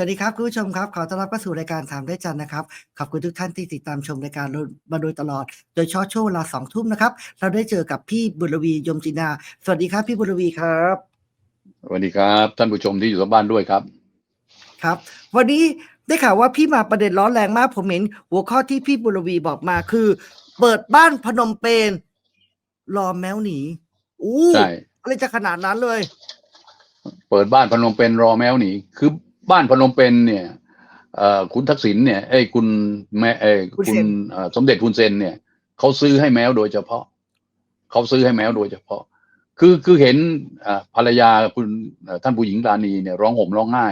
วัสดีครับคุณผู้ชมครับ ขอต้อนรับเข้าสู่รายการถามได้จันทร์นะครับ ขอบคุณทุกท่านที่ติดตามชมรายการมาโดยตลอด โดยเฉพาะช่วงเวลาสองทุ่มนะครับ เราได้เจอกับพี่บุรวียมจินา สวัสดีครับ พี่บุรวีครับสวัสดีครับ ท่านผู้ชมที่อยู่ทางบ้านด้วยครับ ครับ วันนี้ได้ข่าวว่าพี่มาประเด็นร้อนแรงมาก ผมเห็นหัวข้อที่พี่บุรวีบอกมาคือ เปิดบ้านพนมเปญรอแมวหนีอู้ใช่อะไรจะขนาดนั้นเลย เปิดบ้านพนมเปญรอแมวหนีคือ บ้านพนมเปญเนี่ยเอ่อคุณทักษิณเนี่ยไอ้ยคุณแม่เอ้ยคุณคุเซณนเอ่อสมเด็จคุณเซนเนี่ยเขาซื้อให้แมวโดยเฉพาะเขาซื้อให้แมวโดยเฉพาะ คือคือเห็นอ่าภรรยาคุณเอ่อท่านผู้หญิงราณีเนี่ยร้องห่มร้องไห้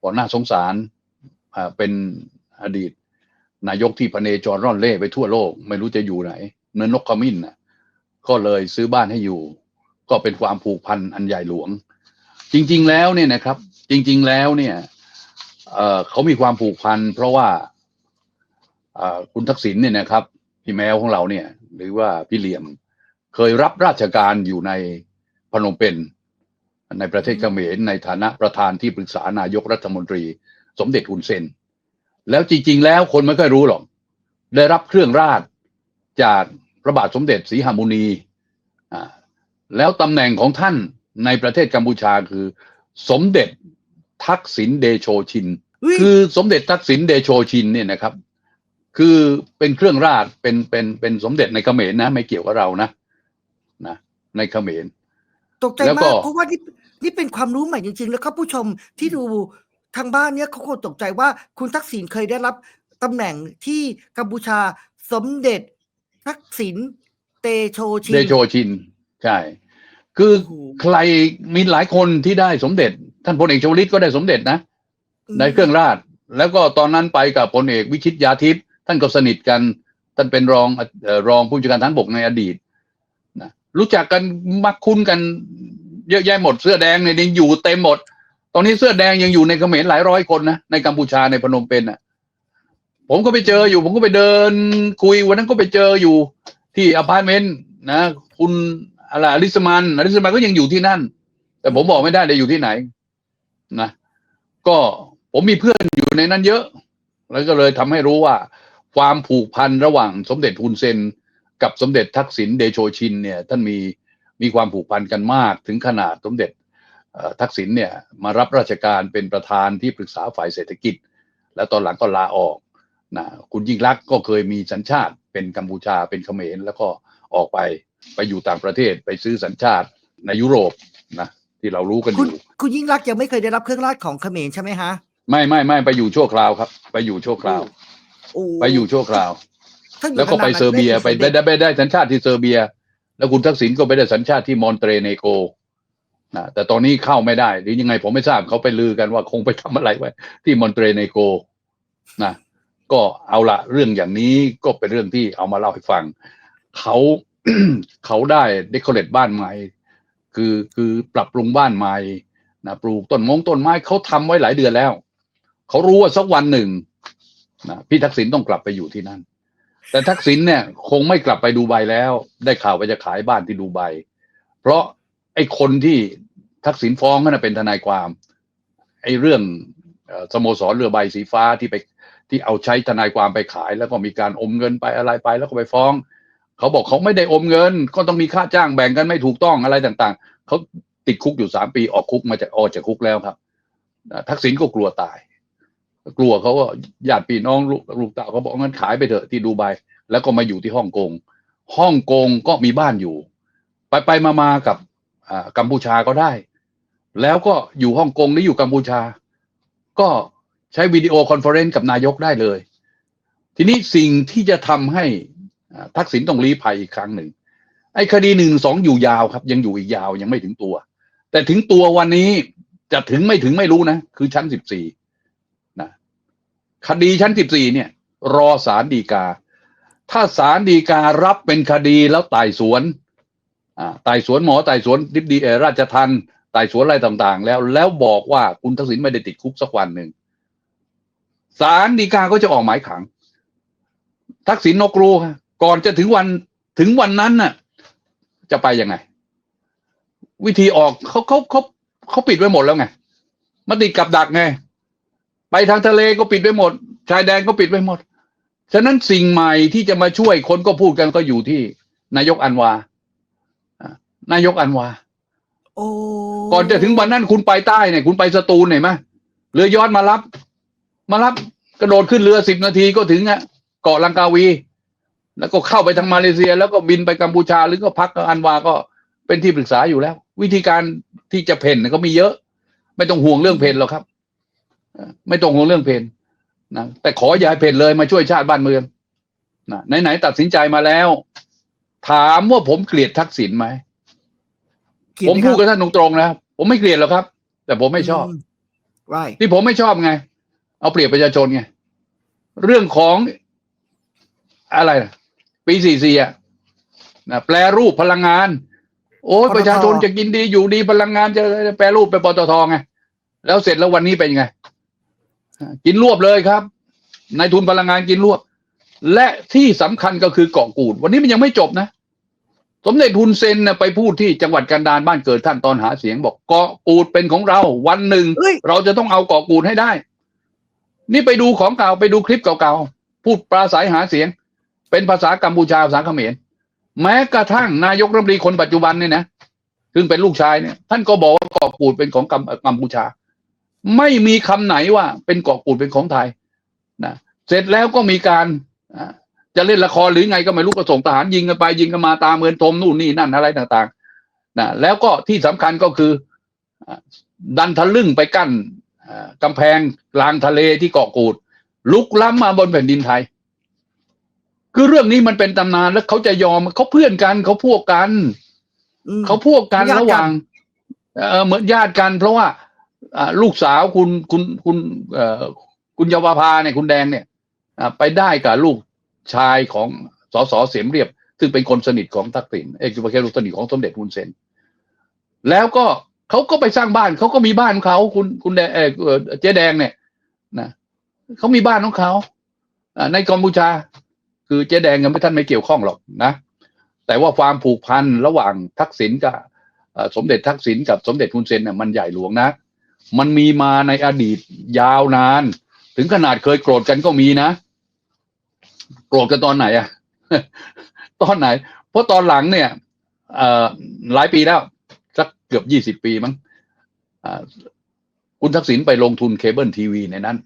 บอกน่าสงสารอ่าเป็นอดีต นายกที่พเนจรร่อนเล่ไปทั่วโลก ไม่รู้จะอยู่ไหน เนินนกขมิ้นน่ะก็เลยซื้อบ้านให้อยู่ ก็เป็นความผูกพันอันใหญ่หลวง จริง ๆ แล้วเนี่ยนะครับ จริง ๆ แล้วเนี่ยเเขามีความผูกพัน เพราะว่าคุณทักษิณเนี่ยนะครับ พี่แมวของเราเนี่ย หรือว่าพี่เหลี่ยม เคยรับราชการอยู่ในพนมเปญในประเทศเขมรในฐานะประธานที่ปรึกษานายกรัฐมนตรี สมเด็จฮุนเซน แล้วจริง ๆ แล้วคนไม่ค่อยรู้หรอก ได้รับเครื่องราชจากพระบาทสมเด็จศรีหมุนีแล้วตำแหน่งของท่านในประเทศกัมพูชาคือ สมเด็จ ทักษิณเดโชชินเฮ้ยคือสมเด็จทักษิณเดโชชินเนี่ยนะครับ คือเป็นเครื่องราชเป็นเป็นเป็นสมเด็จในเขมรนะ ไม่เกี่ยวกับเรานะนะ ในเขมรตกใจแล้วก็มากเพราะว่านี่นี่เป็นความรู้ใหม่จริง ๆ แล้วครับผู้ชมที่ดูทางบ้านเนี้ยเขาคงตกใจว่าคุณทักษิณเคยได้รับตำแหน่งที่กัมพูชาสมเด็จทักษิณเตโชชินเดโชชิน ใช่ คือโอ้โหใครมีหลายคนที่ได้สมเด็จ ท่านพลเอกชวลิตก็ได้สมเด็จนะ ในเครื่องราช แล้วก็ตอนนั้นไปกับพลเอกวิชิตยาทิพย์ท่านก็สนิทกัน ท่านเป็นรองเอ่อรองผู้จัดการฐานบกในอดีตนะรู้จักกันมักคุ้นกันเยอะแยะหมดเสื้อแดงเนี่ยยังอยู่เต็มหมด ตอนนี้เสื้อแดงยังอยู่ในเขมรหลายร้อยคนนะในกัมพูชาในพนมเปญน่ะ ผมก็ไปเจออยู่ ผมก็ไปเดินคุยวันนั้นก็ไปเจออยู่ที่อพาร์ตเมนต์นะคุณอะไรอลิสมันอลิสมันก็ยังอยู่ที่นั่น แต่ผมบอกไม่ได้เลยอยู่ที่ไหน นะก็ผมมีเพื่อนอยู่ในนั้นเยอะ แล้วก็เลยทำให้รู้ว่า ความผูกพันระหว่างสมเด็จฮุนเซน กับสมเด็จทักษิณเดโชชินเนี่ยท่านมีมีความผูกพันกันมากถึงขนาดสมเด็จทักษิณเนี่ยมารับราชการเป็นประธานที่ปรึกษาฝ่ายเศรษฐกิจ แล้วตอนหลังก็ลาออกนะคุณยิ่งรักก็เคยมีสัญชาติเป็นกัมพูชาเป็นเขมรแล้วก็ออกไปไปอยู่ต่างประเทศไปซื้อสัญชาติในยุโรปนะ ที่เรารู้กันอคุณยู่คุณยิ่งรักษณ์ยังไม่เคยได้รับเครื่องราชของเขมรใช่ไหมฮะไม่ไม่ไม่ไปอยู่ชั่วคราวครับ ไปอยู่ชั่วคราว โอ้ไปอยู่ชั่วคราว ถ้าอยู่แล้วก็ไปนานๆเซอร์เบียด้ไปสมได้ด็จได้ได้ได้สัญชาติที่เซอร์เบีย แล้วคุณทักษิณก็ไปได้สัญชาติที่มอนเตรเนโกนะแต่ตอนนี้เข้าไม่ได้หรือยังไงผมไม่ทราบเขาไปลือกันว่าคงไปทำอะไรไว้ ที่มอนเตรเนโกนะก็เอาละเรื่องอย่างนี้ก็เป็นเรื่องที่เอามาเล่าให้ฟังเขา เขาได้เดคอเรทบ้านใหม่ คือคือปรับปรุงบ้านใหม่นะปลูกต้นมงต้นไม้เขาทำไว้หลายเดือนแล้วเขารู้ว่าสักวันหนึ่งนะพี่ทักษิณต้องกลับไปอยู่ที่นั่น แต่ทักษิณเนี่ย คงไม่กลับไปดูไบแล้ว ได้ข่าวว่าจะขายบ้านที่ดูไบเพราะไอ้คนที่ทักษิณฟ้องนั่นนะเป็นทนายความ ไอ้เรื่องสโมสรเรือใบสีฟ้าที่ไปที่เอาใช้ทนายความไปขาย แล้วก็มีการอมเงินไปอะไรไป แล้วก็ไปฟ้อง เขาบอกเขาไม่ได้อมเงิน ก็ต้องมีค่าจ้างแบ่งกันไม่ถูกต้องอะไรต่าง ๆ เขาติดคุกอยู่สามปีออกคุกมาจากออกจากคุกแล้วครับทักษิณก็กลัวตาย กลัวเขาก็ญาติพี่น้องลูกลูกเต่าเขาบอกงั้นขายไปเถอะที่ดูไบแล้วก็มาอยู่ที่ฮ่องกงฮ่องกงก็มีบ้านอยู่ ไปไปมามากับกัมพูชาก็ได้ แล้วก็อยู่ฮ่องกงหรืออยู่กัมพูชา ก็ใช้วิดีโอคอนเฟอเรนซ์กับนายกได้เลย ทีนี้สิ่งที่จะทำให้ ทักษิณต้องลี้ภัยอีกครั้งหนึ่ง ไอ้คดีหนึ่งสองอยู่ยาวครับ ยังอยู่อีกยาวยังไม่ถึงตัว แต่ถึงตัววันนี้จะถึงไม่ถึงไม่รู้นะ คือชั้นสิบสี่นะคดีชั้นสิบสี่เนี่ย รอสารดีกา ถ้าสารดีการับเป็นคดีแล้วไต่สวนอ่าไต่สวนหมอไต่สวนดิบดีเอราชทันไต่สวนอะไรต่างๆ แล้วแล้วบอกว่าคุณทักษิณไม่ได้ติดคุกสักวันหนึ่งสารดีกาก็จะออกหมายขัง ทักษิณนกรู้ครับ ก่อนจะถึงวันถึงวันนั้นน่ะ จะไปยังไง วิธีออกเขาเขาเขาเขาปิดไว้หมดแล้วไงมันติดกับดักไง ไปทางทะเลก็ปิดไปหมด ชายแดนก็ปิดไปหมด ฉะนั้นสิ่งใหม่ที่จะมาช่วยคนก็พูดกันก็อยู่ที่ นายกอันวาอ่านายกอันวาโอ้ก่อนจะถึงวันนั้นคุณไปใต้เนี่ย คุณไปสตูลเห็นไหมเรือยอดมารับ มารับกระโดดขึ้นเรือสิบนาทีก็ถึงอะเกาะลังกาวี แล้วก็เข้าไปทางมาเลเซีย แล้วก็บินไปกัมพูชาหรือก็พักอันวาก็เป็นที่ปรึกษาอยู่แล้ว วิธีการที่จะเพ่นก็มีเยอะ ไม่ต้องห่วงเรื่องเพนหรอกครับเอ่อไม่ต้องห่วงเรื่องเพนนะแต่ขออย่าให้เพนเลยมาช่วยชาติบ้านเมืองนะไหนๆตัดสินใจมาแล้ว ถามว่าผมเกลียดทักษิณไหมเกลียดผมไหพูดคกัรับท่านตรงๆนะผมไม่เกลียดหรอกครับ แต่ผมไม่ชอบไรที่ผมไม่ชอบไง เอาเปรียบประชาชนไง เรื่องของอะไรนะ ปีสี่สี่อะนะแปลรูปพลังงาน โอ้ยประชาชนจะกินดีอยู่ดีพลังงานจะจะแปลรูปเป็นปตทไงแล้วเสร็จแล้ววันนี้เป็นยังไงกินรวบเลยครับนายทุนพลังงานกินรวบ และที่สำคัญก็คือเกาะกูด วันนี้มันยังไม่จบนะ สมเด็จทุนเซนนะไปพูดที่จังหวัดกันดารบ้านเกิดท่านตอนหาเสียงบอกเกาะกูดเป็นของเราวันหนึ่ง เอ้ย เราจะต้องเอาเกาะกูดให้ได้ นี่ไปดูของเก่าไปดูคลิปเก่าๆ พูดปราศัยหาเสียง เป็นภาษากัมพูชาภาษาเขมร แม้กระทั่งนายกรัฐมนตรีคนปัจจุบันเนี่ยนะซึ่งเป็นลูกชายเนี่ย ท่านก็บอกว่าเกาะกูดเป็นของกัมกัมพูชา ไม่มีคำไหนว่าเป็นเกาะกูดเป็นของไทยนะเสร็จแล้วก็มีการจะเล่นละครหรือไงก็ไม่รู้ก็ส่งทหารยิงกันไปยิงกันมาตามเมือนทมนู่นนี่นั่นอะไรต่างๆนะแล้วก็ที่สำคัญก็คือดันทะลึ่งไปกั้นอ่ากำแพงกลางทะเลที่เกาะกูด ลุกล้ำมาบนแผ่นดินไทย คือเรื่องนี้มันเป็นตำนานแล้วเขาจะยอมเขาเพื่อนกันเขาพวกกันอืมเขาพวกกันญาติกันระหว่างเออเหมือนญาติกัน เพราะว่าอ่าลูกสาวคุณคุณคุณเอ่อคุณเยาวภาเนี่ยคุณแดงเนี่ยอ่าไปได้กับลูกชายของสสเสียมเรียบ ซึ่งเป็นคนสนิทของทักษิณเอกสุภเชษลูกสนิทของสมเด็จฮุนเซนแล้วก็เขาก็ไปสร้างบ้านเขาก็มีบ้านของเขาคุณคุณแดงเออเอ่อเจ๊แดงเนี่ยนะเขามีบ้านของเขาอ่าในกัมพูชา คือเจ๊แดงยังไม่ท่านไม่เกี่ยวข้องหรอกนะ แต่ว่าความผูกพันระหว่างทักษิณกับสมเด็จทักษิณกับสมเด็จฮุนเซนเนี่ยมันใหญ่หลวงนะ มันมีมาในอดีตยาวนาน ถึงขนาดเคยโกรธกันก็มีนะ โกรธกันตอนไหนอะตอนไหน เพราะตอนหลังเนี่ยหลายปีแล้วสักเกือบยี่สิบปีมั้งคุณทักษิณไปลงทุนเคเบิลทีวีในนั้น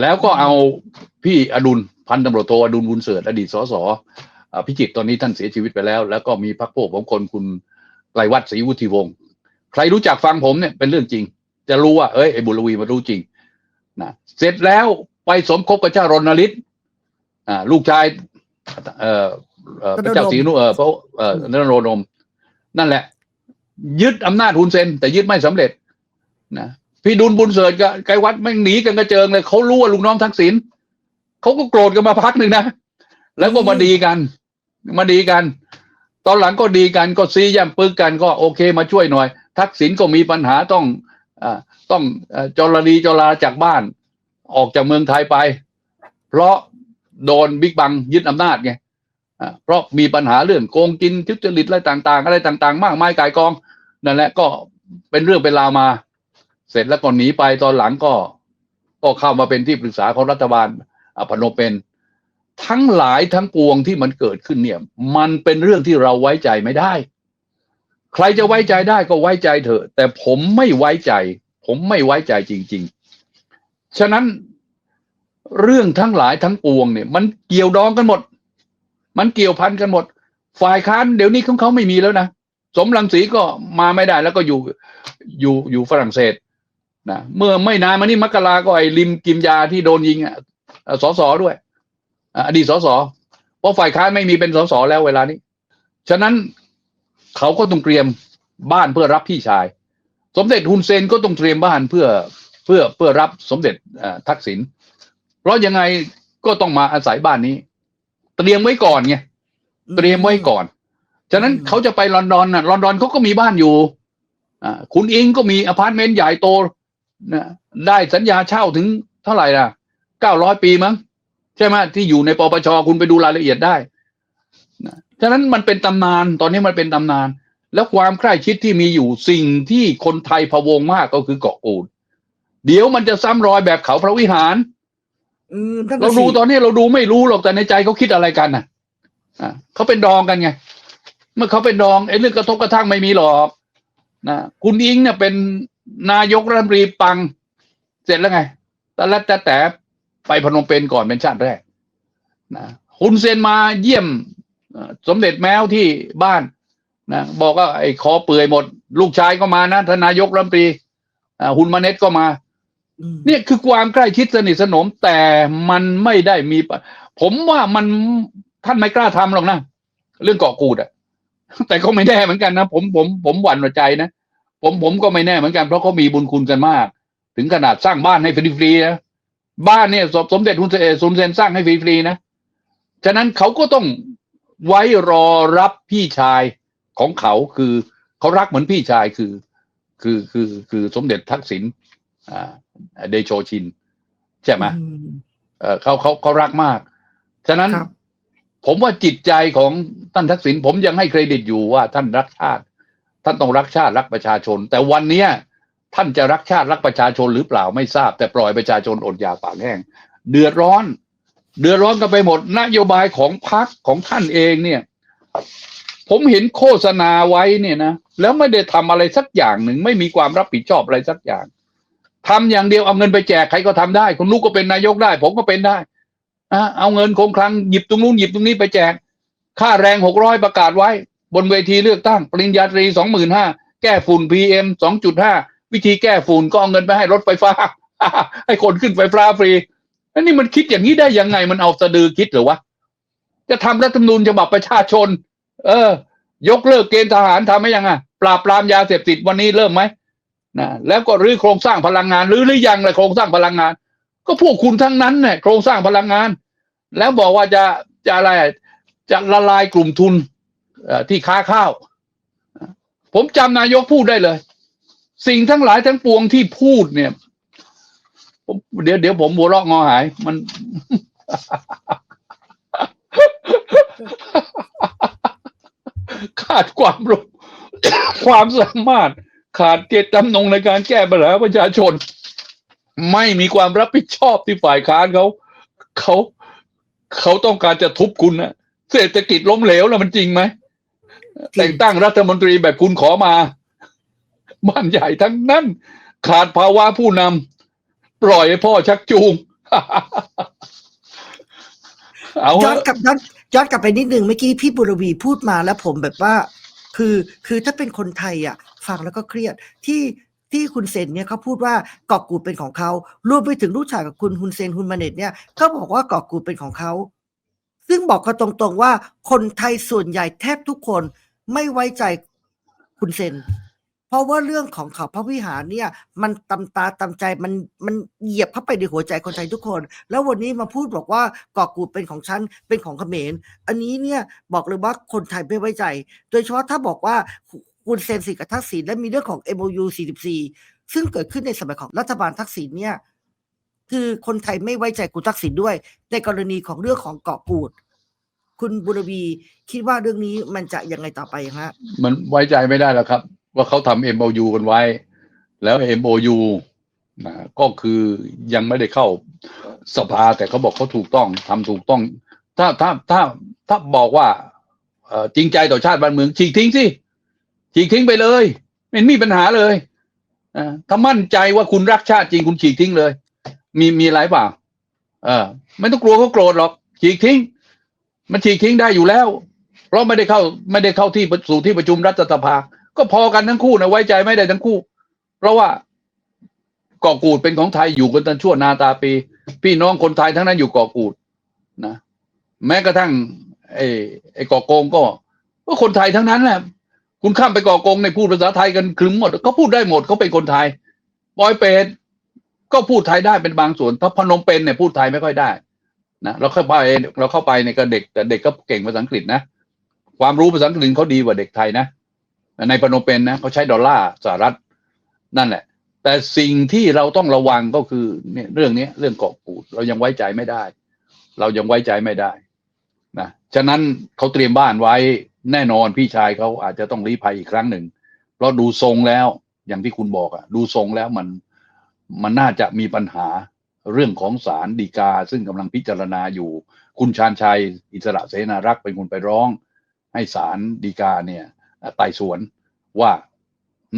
แล้วก็เอาพี่อดุล พันตำรวจโทอดุลบุญเสริฐอดีตสสอ่าพิจิตรตอนนี้ท่านเสียชีวิตไปแล้ว แล้วก็มีพักพวกของคนคุณไกลวัฒน์ศรีวุฒิวงศ์ใครรู้จักฟังผมเนี่ยเป็นเรื่องจริง จะรู้ว่าเอ้ยไอ้บุรวีมันรู้จริงนะเสร็จแล้วไปสมคบกับเจ้ารณฤทธิ์อ่าลูกชายเอ่อเอ่อพระเจ้าศรีนุเออพระเอ่อนโรดมนั่นแหละ ยึดอำนาจฮุนเซนแต่ยึดไม่สำเร็จนะพี่ดุลบุญเสริฐกับไกรวัดแม่งหนีกันกระเจิงเลยเขารู้ว่าลูกน้องทักษิณ เขาก็โกรธกันมาพักหนึ่งนะ แล้วก็มาดีกัน มาดีกัน ตอนหลังก็ดีกันก็ซีย่ำปึกกันก็โอเคมาช่วยหน่อย ทักษิณก็มีปัญหาต้องอต้องอจรลีจราจากบ้าน ออกจากเมืองไทยไป เพราะโดนบิ๊กบังยึดอำนาจไงเพราะมีปัญหาเรื่องโกงกินทุจริตอะไรต่าง ๆ อะไรต่าง ๆ มากมายกายกองนั่นแหละก็เป็นเรื่องเป็นราวมา เสร็จแล้วก็หนีไปตอนหลังก็ ก็เข้ามาเป็นที่ปรึกษาของรัฐบาล อพนมเป็นทั้งหลายทั้งปวงที่มันเกิดขึ้นเนี่ย มันเป็นเรื่องที่เราไว้ใจไม่ได้ ใครจะไว้ใจได้ก็ไว้ใจเถอะ แต่ผมไม่ไว้ใจ ผมไม่ไว้ใจจริง ๆ ฉะนั้นเรื่องทั้งหลายทั้งปวงเนี่ย มันเกี่ยวดองกันหมด มันเกี่ยวพันกันหมด ฝ่ายค้านเดี๋ยวนี้ของเขาไม่มีแล้วนะสมรังสีก็มาไม่ได้แล้วก็อยู่อยู่อยู่ฝรั่งเศสนะเมื่อไม่นานมานี้มกราก็ไอ้ริมกิมยาที่โดนยิงอะ สสด้วยอะอดีตสสเพราะฝ่ายค้านไม่มีเป็นสสแล้วเวลานี้ ฉะนั้นเขาก็ต้องเตรียมบ้านเพื่อรับพี่ชาย สมเด็จฮุนเซนก็ต้องเตรียมบ้านเพื่อเพื่อเพื่อรับสมเด็จเอ่อทักษิณเพราะยังไงก็ต้องมาอาศัยบ้านนี้ เตรียมไว้ก่อนไงเตรียมไว้ก่อน ฉะนั้นอืมเขาจะไปลอนดอนน่ะลอนดอนเขาก็มีบ้านอยู่อ่าคุณอิงก็มีอพาร์ตเมนต์ใหญ่โตนะได้สัญญาเช่าถึงเท่าไหร่ล่ะ เก้าร้อยปีมั้งใช่ไหมที่อยู่ในปปชคุณไปดูรายละเอียดได้นะฉะนั้นมันเป็นตำนานตอนนี้มันเป็นตำนาน แล้วความใกล้ชิดที่มีอยู่สิ่งที่คนไทยพะวงมากก็คือเกาะกูดเดี๋ยวมันจะซ้ำรอยแบบเขาพระวิหารอืมนั่นเราน่ะสิดูตอนนี้เราดูไม่รู้หรอกแต่ในใจเขาคิดอะไรกันน่ะอะเขาเป็นดองกันไง เมื่อเขาเป็นดองไอ้เรื่องกระทบกระทั่งไม่มีหรอกนะคุณอิงเนี่ยเป็นนายกรัฐมนตรีปัง เสร็จแล้วไงแต่ละแต่แต่ ไปพนมเปญก่อนเป็นชาติแรกนะคุณเซนมาเยี่ยมเอ่อสมเด็จแมวที่บ้านนะบอกว่าไอ้คอเปื่อยหมด ลูกชายก็มานะทานนายกรัฐมนตรีอ่าหุนมาเน็ตก็มาอืมเนี่ยคือความใกล้ชิดสนิทสนมแต่มันไม่ได้มีปะผมว่ามันท่านไม่กล้าทำหรอกนะ เรื่องเกาะกูดอะแต่ก็ไม่แน่เหมือนกันนะผมผมผมหวั่นหัวใจนะผมผมก็ไม่แน่เหมือนกันเพราะเขามีบุญคุณกันมาก ถึงขนาดสร้างบ้านให้ฟรีๆนะ บ้านเนี่ยสมสมเด็จฮุนเซนซุนเซนสร้างให้ฟรีๆนะ ฉะนั้นเขาก็ต้องไว้รอรับพี่ชายของเขาคือเขารักเหมือนพี่ชายคือ คือคือคือสมเด็จทักษิณอ่าเดโชชิน ใช่ไหมอืมเอ่อเขาเขาเขารักมาก ฉะนั้นครับผมว่าจิตใจของท่านทักษิณผมยังให้เครดิตอยู่ว่าท่านรักชาติ ท่านต้องรักชาติรักประชาชน แต่วันเนี้ย ท่านจะรักชาติรักประชาชนหรือเปล่าไม่ทราบ แต่ปล่อยประชาชนอดอยากปากแห้ง เดือดร้อน เดือดร้อนกันไปหมด นโยบายของพรรคของท่านเองเนี่ย ผมเห็นโฆษณาไว้เนี่ยนะแล้วไม่ได้ทำอะไรสักอย่างหนึ่งไม่มีความรับผิดชอบอะไรสักอย่างทำอย่างเดียวเอาเงินไปแจกใครก็ทำได้ คุณลูกก็เป็นนายกได้ ผมก็เป็นได้อะเอาเงินคงคลังหยิบตรงนู้นหยิบตรงนี้ไปแจก ค่าแรงหกร้อยประกาศไว้ บนเวทีเลือกตั้ง ปริญญาตรีสองหมื่นห้าแก้ฝุ่นพีเอ็มสองจุดห้า วิธีแก้ฝุ่นก็เอาเงินไปให้รถไฟฟ้า ให้คนขึ้นไฟฟ้าฟรีแล้วนี่มันคิดอย่างนี้ได้ยังไงมันเอาสะดือคิดหรือวะจะทำรัฐธรรมนูญฉบับประชาชน เออ ยกเลิกเกณฑ์ทหารทำไหมยังอะปราบปรามยาเสพติดวันนี้เริ่มไหมนะแล้วก็รื้อโครงสร้างพลังงานรื้อหรือยังเลยโครงสร้างพลังงาน ก็พวกคุณทั้งนั้นเนี่ยโครงสร้างพลังงาน แล้วบอกว่าจะจะอะไรจะละลายกลุ่มทุนที่ค้าข้าว ผมจำนายกพูดได้เลย สิ่งทั้งหลายทั้งปวงที่พูดเนี่ยผมเดี๋ยวเดี๋ยวผมหัวเราะงอหาย มัน ขาดความรู้ความสามารถ ขาดเจตจำนงในการแก้ปัญหาประชาชน ไม่มีความรับผิดชอบที่ฝ่ายค้านเขาเขาเขาต้องการจะทุบคุณนะเศรษฐกิจล้มเหลวแล้วมันจริงไหมแต่งตั้งรัฐมนตรีแบบคุณขอมา บ้านใหญ่ทั้งนั้น ขาดภาวะผู้นำปล่อยให้พ่อชักจูง เอาย้อนกลับย้อนย้อนกลับไปนิดนึงเมื่อกี้พี่บุรวีพูดมาแล้วผมแบบว่า คือคือถ้าเป็นคนไทยอะ ฟังแล้วก็เครียดที่ที่คุณเซนเนี่ยเขาพูดว่าเกาะกูดเป็นของเขารวมไปถึงลูกชายกับคุณฮุนเซนฮุนมาเน็ตเนี่ยก็บอกว่าเกาะกูดเป็นของเขาซึ่งบอกกันตรงๆว่าคนไทยส่วนใหญ่แทบทุกคนไม่ไว้ใจคุณเซน ราะว่าเรื่องของเขาพระวิหารเนี่ยมันตำตาตำใจมันมันเหยียบเข้าไปในหัวใจคนไทยทุกคน แล้ววันนี้มาพูดบอกว่าเกาะกูดเป็นของฉันเป็นของเขมร อันนี้เนี่ยบอกเลยว่าคนไทยไม่ไว้ใจ โดยเฉพาะถ้าบอกว่าคุณเซนสิทธักับทักษิณและมีเรื่องของ MOU 44 ซึ่งเกิดขึ้นในสมัยของรัฐบาลทักษิณเนี่ยคือคนไทยไม่ไว้ใจคุณทักษิณด้วย ในกรณีของเรื่องของเกาะกูด คุณบุรวีคิดว่าเรื่องนี้มันจะยังไงต่อไปฮะ มันไว้ใจไม่ได้แล้วครับ ว่าเขาทำ MOU กันไว้ แล้ว MOU นะก็คือยังไม่ได้เข้าสภาแต่เขาบอกเขาถูกต้องทำถูกต้อง ถ้าถ้าถ้าถ้าบอกว่าเอจริงใจต่อชาติบ้านเมืองฉีกทิ้งสิฉีกทิ้งไปเลยไม่มีปัญหาเลยอถ้ามั่นใจว่าคุณรักชาติจริงคุณฉีกทิ้งเลย มีมีอะไรเปล่าเออไม่ต้องกลัวเขาโกรธหรอกฉีกทิ้ง มันฉีกทิ้งได้อยู่แล้ว เพราะไม่ได้เข้าไม่ได้เข้าที่สู่ที่ประชุมรัฐสภา ก็พอกันทั้งคู่นะไว้ใจไม่ได้ทั้งคู่ เพราะว่าเกาะกูดเป็นของไทยอยู่กันตั้งชั่วนาตาปี พี่น้องคนไทยทั้งนั้นอยู่เกาะกูดนะแม้กระทั่งไอ้ไอ้เกาะโกงก็ก็คนไทยทั้งนั้นแหละคุณข้ามไปเกาะโกงในพูดภาษาไทยกันคลึมหมดเขาพูดได้หมดเขาเป็นคนไทยบอยเปรตก็พูดไทยได้เป็นบางส่วนถ้าพนมเปญเนี่ยพูดไทยไม่ค่อยได้นะเราเข้าไปเราเข้าไปเนี่ยก็เด็กแต่เด็กก็เก่งภาษาอังกฤษนะความรู้ภาษาอังกฤษเขาดีกว่าเด็กไทยนะ ในพนมเปญนะเขาใช้ดอลลาร์สหรัฐนั่นแหละ แต่สิ่งที่เราต้องระวังก็คือเนี่ยเรื่องนี้เรื่องเกาะกูดเรายังไว้ใจไม่ได้ เรายังไว้ใจไม่ได้นะฉะนั้นเขาเตรียมบ้านไว้แน่นอนพี่ชายเขาอาจจะต้องรีภัยอีกครั้งหนึ่งเพราะดูทรงแล้วอย่างที่คุณบอกอะดูทรงแล้วมันมันน่าจะมีปัญหาเรื่องของศาลฎีกา ซึ่งกำลังพิจารณาอยู่ คุณชาญชัย อิสระเสนารักษ์เป็นคนไปร้อง ให้ศาลฎีกาเนี่ย ไต่สวนว่า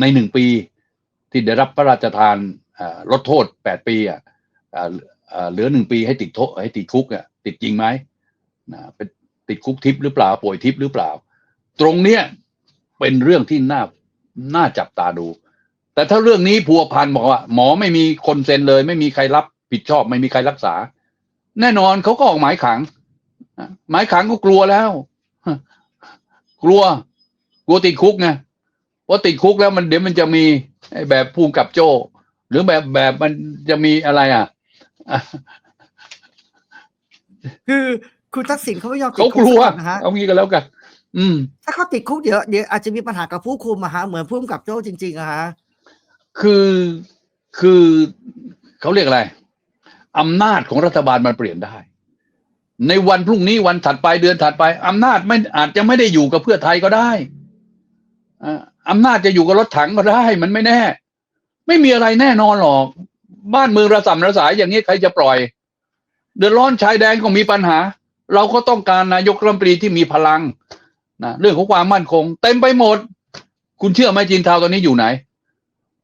ในหนึ่งปีที่ได้รับพระราชทานลดโทษแปดปีอะเหลือหนึ่งปีให้ติดโทษให้ติดคุกอะติดจริงไหมนะเป็นติดคุกทิพย์หรือเปล่าป่วยทิพย์หรือเปล่า ตรงเนี้ยเป็นเรื่องที่น่าน่าจับตาดู แต่ถ้าเรื่องนี้พัวพันบอกว่า หมอไม่มีคนเซ็นเลย ไม่มีใครรับผิดชอบ ไม่มีใครรักษา แน่นอนเขาก็ออกหมายขังหมายขังก็กลัวแล้ว กลัว กลัวติดคุกไงว่าติดคุกแล้วมันเดี๋ยวมันจะมีไอ้แบบภูมิกับโจ้หรือแบบแบบมันจะมีอะไรอะอะ คือคุณทักษิณเขาไม่ยอมติดเขาคุกลัวนะฮะเอางี้ก็แล้วกัน อืม ถ้าเขาติดคุกเดี๋ยวเดี๋ยวอาจจะมีปัญหากับผู้คุมอะฮะเหมือนผู้กำกับโจ้จริงๆอะฮะคือคือเขาเรียกอะไรอำนาจของรัฐบาลมันเปลี่ยนได้ ในวันพรุ่งนี้วันถัดไปเดือนถัดไปอำนาจไม่อาจจะไม่ได้อยู่กับเพื่อไทยก็ได้ อ่าอำนาจจะอยู่กับรถถังก็ได้มันไม่แน่ ไม่มีอะไรแน่นอนหรอก บ้านเมืองระสำระสายอย่างนี้ใครจะปล่อย เดือดร้อนชายแดนก็มีปัญหา เราก็ต้องการนายกรัฐมนตรีที่มีพลังนะเรื่องของความมั่นคง เต็มไปหมด คุณเชื่อไหมจีนเทาตอนนี้อยู่ไหน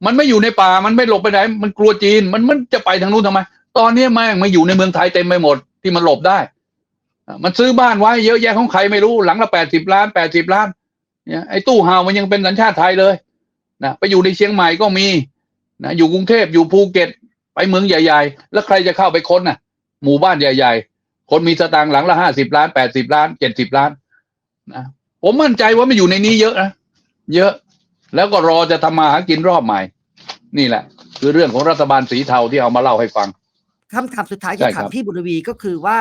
มันไม่อยู่ในป่ามันไม่หลบไปไหน มันกลัวจีนมันมันจะไปทางนู้นทำไม ตอนนี้แม่งมาอยู่ในเมืองไทยเต็มไปหมดที่มันหลบได้ มันซื้อบ้านไว้เยอะแยะของใครไม่รู้หลังละแปดสิบล้านแปดสิบล้าน เนี่ยไอ้ตู้ห่าวมันยังเป็นสัญชาติไทยเลยนะไปอยู่ในเชียงใหม่ก็มีนะอยู่กรุงเทพอยู่ภูเก็ต ไปเมืองใหญ่ ๆ แล้วใครจะเข้าไปค้นน่ะ หมู่บ้านใหญ่ ๆ คนมีสตางค์หลังละห้าสิบล้านแปดสิบล้านเจ็ดสิบล้านนะผมมั่นใจว่ามันอยู่ในนี้เยอะนะเยอะ แล้วก็รอจะทำมาหากินรอบใหม่ นี่แหละ คือเรื่องของรัฐบาลสีเทาที่เอามาเล่าให้ฟังคำถามสุดท้ายใช่จะครัถามบพี่บุรวีก็คือว่า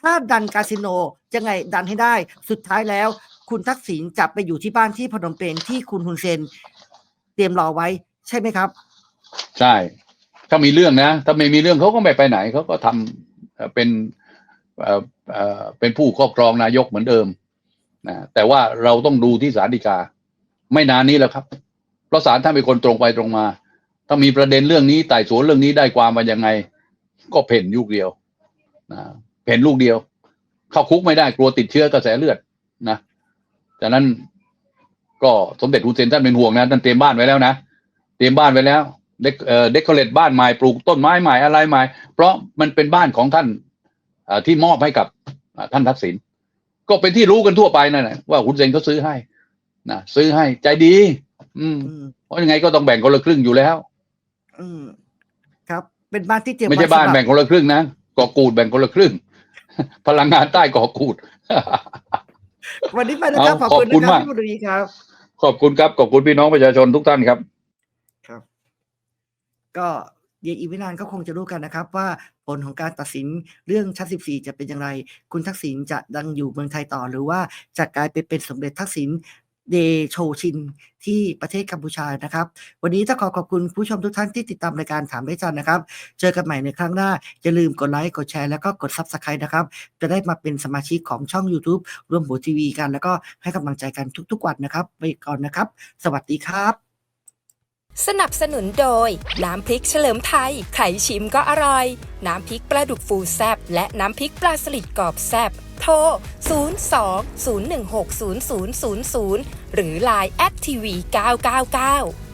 ถ้าดันคาสิโนจะไงดันให้ได้ สุดท้ายแล้ว คุณทักษิณจะไปอยู่ที่บ้านที่พนมเปญที่คุณฮุนเซนเตรียมรอไว้ ใช่ไหมครับ ใช่ ถ้ามีเรื่องนะ ถ้าไม่มีเรื่องเขาก็ไม่ไปไหนเขาก็ทำเอ่อเป็นเอ่อเอ่อเป็นผู้ครอบครองนายกเหมือนเดิมนะแต่ว่าเราต้องดูที่ศาลฎีกา ไม่นานนี้แล้วครับเพราะศาลท่านเป็นคนตรงไปตรงมา ถ้ามีประเด็นเรื่องนี้ไต่สวนเรื่องนี้ได้ความมายังไง ก็เพ่นลูกเดียวนะเพ่นลูกเดียว เข้าคุกไม่ได้กลัวติดเชื้อกระแสเลือดนะ จากนั้นก็สมเด็จฮุนเซนท่านเป็นห่วงนะท่านเตรียมบ้านไว้แล้วนะเตรียมบ้านไว้แล้วเด็กเอ่อเดคอเรทบ้านใหม่ปลูกต้นไม้ใหม่อะไรใหม่ เพราะมันเป็นบ้านของท่านเอ่อที่มอบให้กับอ่าท่านทักษิณก็เป็นที่รู้กันทั่วไปนั่นแหละว่าฮุนเซนเขาซื้อให้นะซื้อให้ใจดี อืมอืมเพราะยังไงก็ต้องแบ่งคนละครึ่งอยู่แล้ว อืม ครับ เป็นบ้านที่เตรียมไม่ใช่ว้บ้านสำหรัแบ่งคนละครึ่งนะกอกูดแบ่งคนละครึ่ง พลังงานใต้กอกูด วันนี้ไปนะครับเอาขอบคุณขอบคุณนะครับมากพี่บุรวีครับ ขอบคุณครับ ขอบคุณพี่น้องประชาชนทุกท่านครับ ครับ ก็เดี๋ยวอีกไม่นานก็คงจะรู้กันนะครับ ว่าผลของการตัดสินเรื่องชั้น14 จะเป็นอย่างไร คุณทักษิณจะดังอยู่เมืองไทยต่อหรือว่าจะกลายไปเป็นสมเด็จทักษิณ เดโชชินที่ประเทศกัมพูชานะครับ วันนี้ต้องขอขอบคุณผู้ชมทุกท่านที่ติดตามรายการถามได้จันนะครับ เจอกันใหม่ในครั้งหน้า อย่าลืมกดไลค์ กดแชร์ แล้วก็กด s u b สไครต์นะครับ จะได้มาเป็นสมาชิกของช่อง YouTube รวมหัวทีวีกัน แล้วก็ให้กำลังใจกันทุกๆวันนะครับ ไปก่อนนะครับ สวัสดีครับ สนับสนุนโดย น้ำพริกเฉลิมไทยใครชิมก็อร่อย น้ำพริกปลาดุกฟูแซบและน้ำพริกปลาสลิดกรอบแซบโทร 02 016 0000 หรือ Line แอดทีวี999